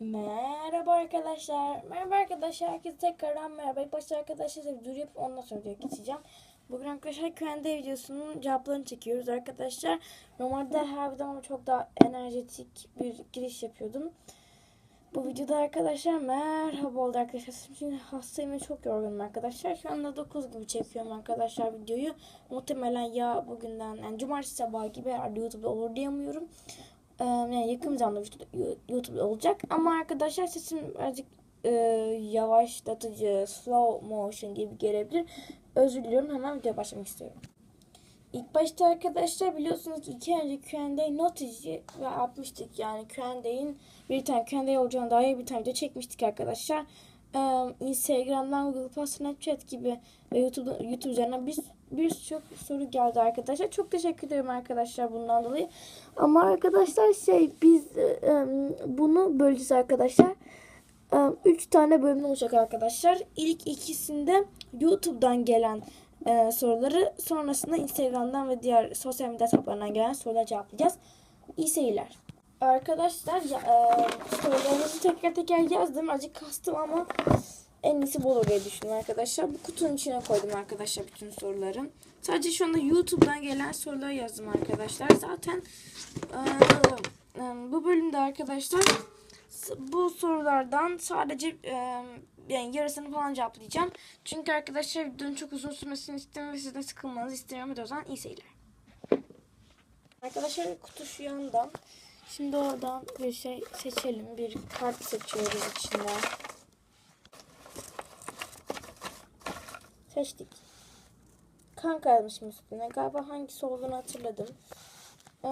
Merhaba arkadaşlar. Merhaba arkadaşlar. Herkese tekrardan merhaba. İlk başta arkadaşlar duyuru yapıp ondan sonra videoya geçeceğim. Bugün arkadaşlar Q&A videosunun cevaplarını çekiyoruz arkadaşlar. Normalde her videoda çok daha enerjetik bir giriş yapıyordum. Bu videoda arkadaşlar merhaba oldu arkadaşlar. Şimdi hastayım ve çok yorgunum arkadaşlar. Şu anda 9 gibi çekiyorum arkadaşlar videoyu. Muhtemelen ya bugünden yani cumartesi sabahı gibi herhalde YouTube'da olur diyemiyorum. Ee, yani yakın zamanda YouTube'da, YouTube'da olacak. Ama arkadaşlar sesim birazcık e, yavaşlatıcı, slow motion gibi gelebilir. Özür diliyorum. Hemen videoya başlamak istiyorum. İlk başta arkadaşlar biliyorsunuz ki iki önce Q&A notici ve yapmıştık yani Q&A'in bir tane Q&A olacağına dair bir tane video çekmiştik arkadaşlar. Instagram'dan, Google Plus, Snapchat gibi ve YouTube, YouTube üzerinden bir, bir çok soru geldi arkadaşlar. Çok teşekkür ederim arkadaşlar bundan dolayı. Ama arkadaşlar şey biz e, bunu böleceğiz arkadaşlar. E, üç tane bölüm olacak arkadaşlar. İlk ikisinde YouTube'dan gelen e, soruları sonrasında Instagram'dan ve diğer sosyal medya hesaplarından gelen soruları cevaplayacağız. İyi seyirler. Arkadaşlar ya, e, sorularınızı tekrar tekrar yazdım. Acık kastım ama en iyisi bu olur diye düşündüm arkadaşlar. Bu kutunun içine koydum arkadaşlar bütün soruları. Sadece şu anda YouTube'dan gelen soruları yazdım arkadaşlar. Zaten e, e, bu bölümde arkadaşlar bu sorulardan sadece e, yani yarısını falan cevaplayacağım. Çünkü arkadaşlar videonun çok uzun sürmesini istemiyorum ve sizden sıkılmanızı istemiyorum. O zaman iyi seyirler. Arkadaşlar kutu şu yandan. Şimdi oradan bir şey seçelim. Bir kart seçiyoruz içinden. Seçtik. Kanka yazmışım üstüne. Galiba hangisi olduğunu hatırladım. Ee,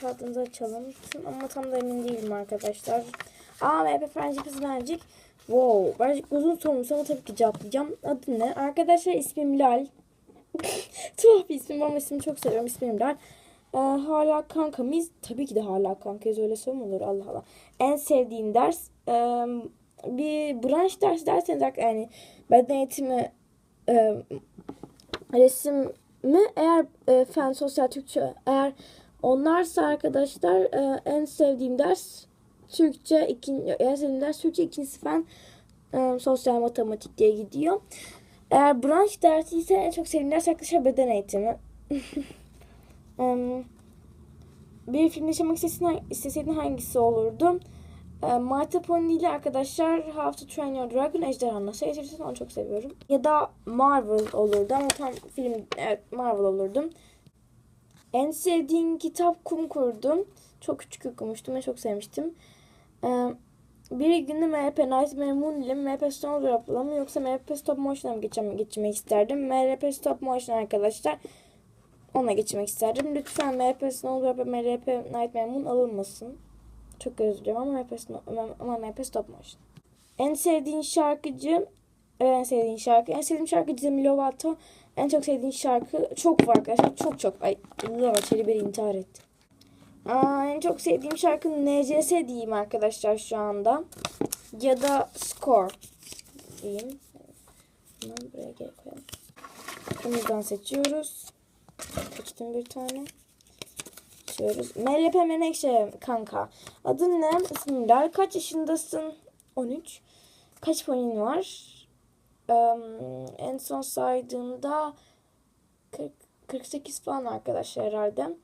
kağıdımızı açalım. Ama tam da emin değilim arkadaşlar. Aa MP Friendship Magic. Wow. Birazcık uzun sormuş ama tabii ki cevaplayacağım. Adı ne? Arkadaşlar ismim Lal. Tuhaf bir isim ama ismini çok seviyorum. İsmim Lal. Ee, hala kanka mıyız? Tabii ki de hala kankayız. Öyle mu olur? Allah Allah. En sevdiğim ders e, bir branş dersi derseniz yani beden eğitimi e, resim mi? Eğer e, fen, sosyal, Türkçe eğer onlarsa arkadaşlar e, en sevdiğim ders Türkçe, ikinci, en sevdiğim ders Türkçe, ikincisi fen e, sosyal matematik diye gidiyor. Eğer branş dersi ise en çok sevdiğim ders arkadaşlar beden eğitimi. Bir film yaşamak isteseydin, hangisi olurdu? Marta Pony ile arkadaşlar How to Train Your Dragon Ejderha Nasıl Eğitirsin onu çok seviyorum. Ya da Marvel olurdu ama tam film evet Marvel olurdum. En sevdiğim kitap Kum Kurdum. Çok küçük okumuştum ve çok sevmiştim. Bir günde MHP Nightmare Moon ile MHP Snowdrop'la mı yoksa MHP Stop Motion'a mı geçmek isterdim? MHP Stop Motion arkadaşlar. Ona geçmek isterdim. Lütfen MHP Snowdrop ve MHP Nightmare Moon alınmasın. Çok özür dilerim ama MHP, Snow, ama MHP Stop Motion. En sevdiğin şarkıcı en sevdiğin şarkı. En sevdiğim şarkı Demi Lovato. En çok sevdiğin şarkı çok var arkadaşlar. Çok çok. Ay Çeli beni intihar etti. Aa, en çok sevdiğim şarkı NCS diyeyim arkadaşlar şu anda. Ya da Score diyeyim. Hemen buraya geri koyalım. Bundan seçiyoruz. Seçtim bir tane. Seçiyoruz. MLP Menekşe kanka. Adın ne? İsmin Lal. Kaç yaşındasın? 13. Kaç puanın var? Em, en son saydığımda 40, 48 falan arkadaşlar herhalde.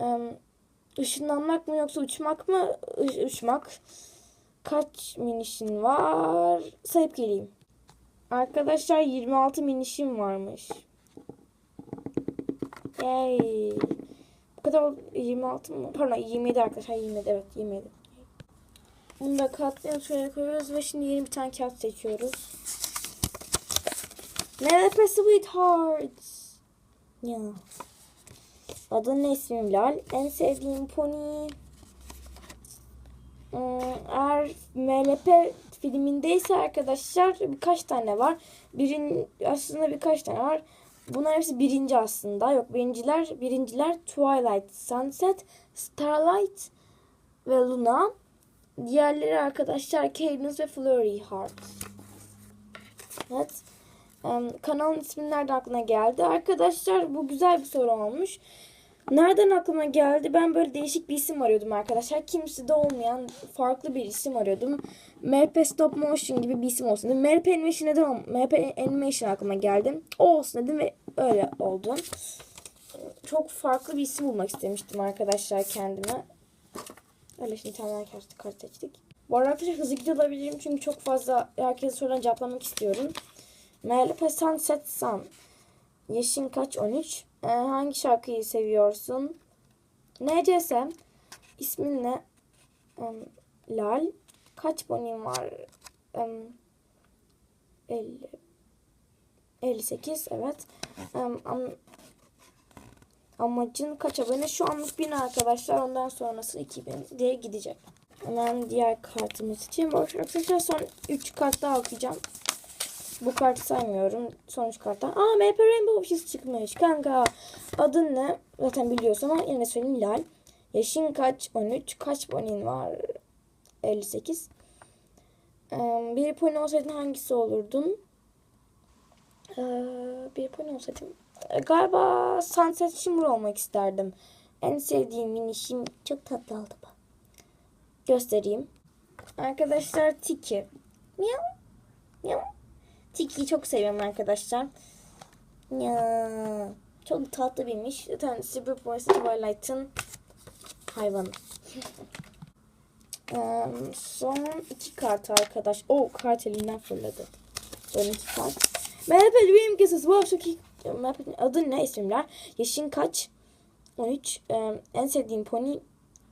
Em, ışınlanmak mı yoksa uçmak mı? Uç- uçmak. Kaç minişin var? Sayıp geleyim. Arkadaşlar 26 minişim varmış. Yay. Bu kadar ol- 26 mı? Pardon 27 arkadaşlar 27 evet 27. Bunu da katlayıp şöyle koyuyoruz ve şimdi yeni bir tane kağıt seçiyoruz. MLP Sweethearts. Ya. Adı ne ismim Lal. En sevdiğim pony. Hmm, Eğer MLP filmindeyse arkadaşlar birkaç tane var. Birin aslında birkaç tane var. Bunlar hepsi birinci aslında. Yok birinciler birinciler Twilight, Sunset, Starlight ve Luna. Diğerleri arkadaşlar Cadence ve Flurry Heart. Evet. Em, kanalın ismi nereden aklına geldi? Arkadaşlar bu güzel bir soru olmuş. Nereden aklıma geldi? Ben böyle değişik bir isim arıyordum arkadaşlar. Kimse de olmayan farklı bir isim arıyordum. MRP Stop Motion gibi bir isim olsun dedim. MRP Animation neden MRP Animation aklıma geldi. O olsun dedim ve öyle oldu. Çok farklı bir isim bulmak istemiştim arkadaşlar kendime. Öyle şimdi tamamen kart, kart seçtik. Bu arkadaşlar hızlı gidiyor çünkü çok fazla herkese sorulan cevaplamak istiyorum. MRP Sunset Sun. Yaşın kaç? 13. Ee, hangi şarkıyı seviyorsun? NCS. İsmin ne? Em, Lal. Kaç bonin var? Em, 50. 58 evet. Em, am- amacın kaç abone? Şu anlık 1000 arkadaşlar. Ondan sonrası 2000 diye gidecek. Hemen diğer kartımız için. Boş arkadaşlar son 3 kart daha okuyacağım. Bu kartı saymıyorum. Sonuç karttan. Aa MP Rainbow Fizz çıkmış kanka. Adın ne? Zaten biliyorsun ama yine söyleyeyim Lal. Yaşın kaç? 13. Kaç bonin var? 58. Ee, bir pony olsaydın hangisi olurdun? Ee, bir pony olsaydım. Ee, galiba Sunset Shimmer olmak isterdim. En sevdiğim minişim çok tatlı oldu bu. Göstereyim. Arkadaşlar Tiki. Miau. Miau. Tiki'yi çok seviyorum arkadaşlar. Ya, çok tatlı birmiş. Zaten Super Boys Twilight'ın hayvanı. Em, son iki kart arkadaş. O kart elinden fırladı. Son iki kart. Merhaba benim kızız. Bu. Merhaba, Adın ne isimler? Yaşın kaç? 13. Em, en sevdiğim pony.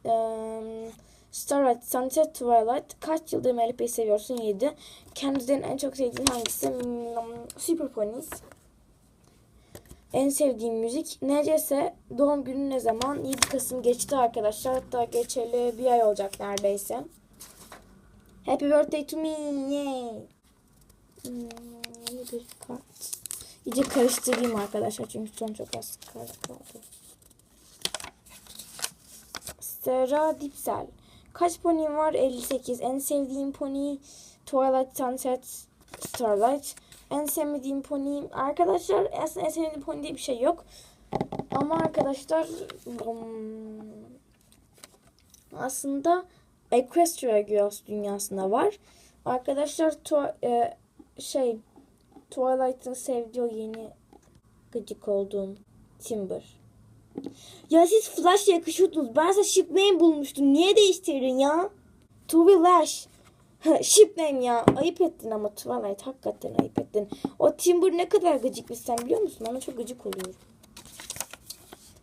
Em, Starlight, Sunset, Twilight. Kaç yıldır MLP'yi seviyorsun? 7. Kendiden en çok sevdiğin hangisi? Hmm, Super Ponies. En sevdiğim müzik neredeyse doğum günü ne zaman? 7 Kasım geçti arkadaşlar. Hatta geçeli bir ay olacak neredeyse. Happy birthday to me. Yay. Hmm, yeni bir kart. İyice karıştırayım arkadaşlar çünkü son çok az kart kaldı. Sera Dipsel. Kaç ponim var? 58. En sevdiğim pony Twilight Sunset Starlight. En sevmediğim pony arkadaşlar aslında en sevdiğim pony diye bir şey yok. Ama arkadaşlar hmm, aslında Equestria dünyasında var. Arkadaşlar to, e, şey Twilight'ın sevdiği o yeni gıcık olduğum Timber. Ya siz Flash yakışıyordunuz. Ben size ship name bulmuştum. Niye değiştirdin ya? Tuvi Lash. Ha, ship name ya. Ayıp ettin ama Twilight. Hakikaten ayıp ettin. O Timber ne kadar gıcık bir sen biliyor musun? Ona çok gıcık oluyorum.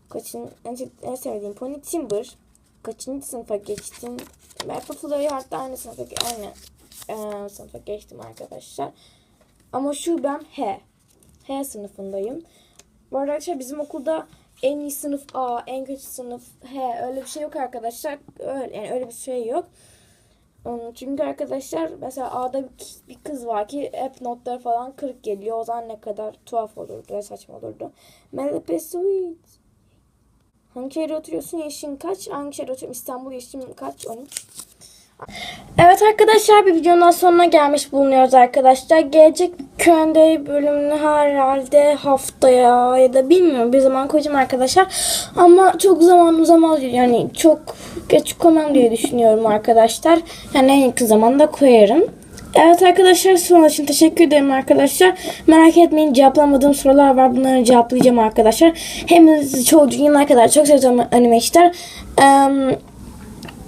Kaçın, en, en sevdiğim pony Timber. Kaçıncı sınıfa geçtin? Ben Flurry hatta aynı sınıfa, aynı e, sınıfa geçtim arkadaşlar. Ama şu ben H. H sınıfındayım. Bu arada arkadaşlar bizim okulda en iyi sınıf A, en kötü sınıf H öyle bir şey yok arkadaşlar. Öyle, yani öyle bir şey yok. Çünkü arkadaşlar mesela A'da bir, kız var ki hep notları falan 40 geliyor. O zaman ne kadar tuhaf olurdu ve saçma olurdu. Melipe Sweet. Hangi şehirde oturuyorsun? Yaşın kaç? Hangi şehirde oturuyorsun? İstanbul yaşın kaç? 13. Evet arkadaşlar bir videonun sonuna gelmiş bulunuyoruz arkadaşlar. Gelecek Q&A bölümünü herhalde haftaya ya da bilmiyorum bir zaman koyacağım arkadaşlar. Ama çok zaman uzamaz yani çok geç koymam diye düşünüyorum arkadaşlar. Yani en yakın zamanda koyarım. Evet arkadaşlar sorular için teşekkür ederim arkadaşlar. Merak etmeyin cevaplamadığım sorular var. Bunları cevaplayacağım arkadaşlar. Hepinizi çoğu yıllar kadar çok seviyorum anime işler. Eee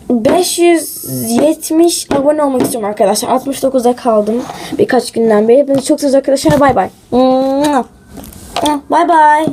570 abone olmak istiyorum arkadaşlar. 69'da kaldım birkaç günden beri. Hepinizi çok seviyorum arkadaşlar. Bay bay. Bay bay.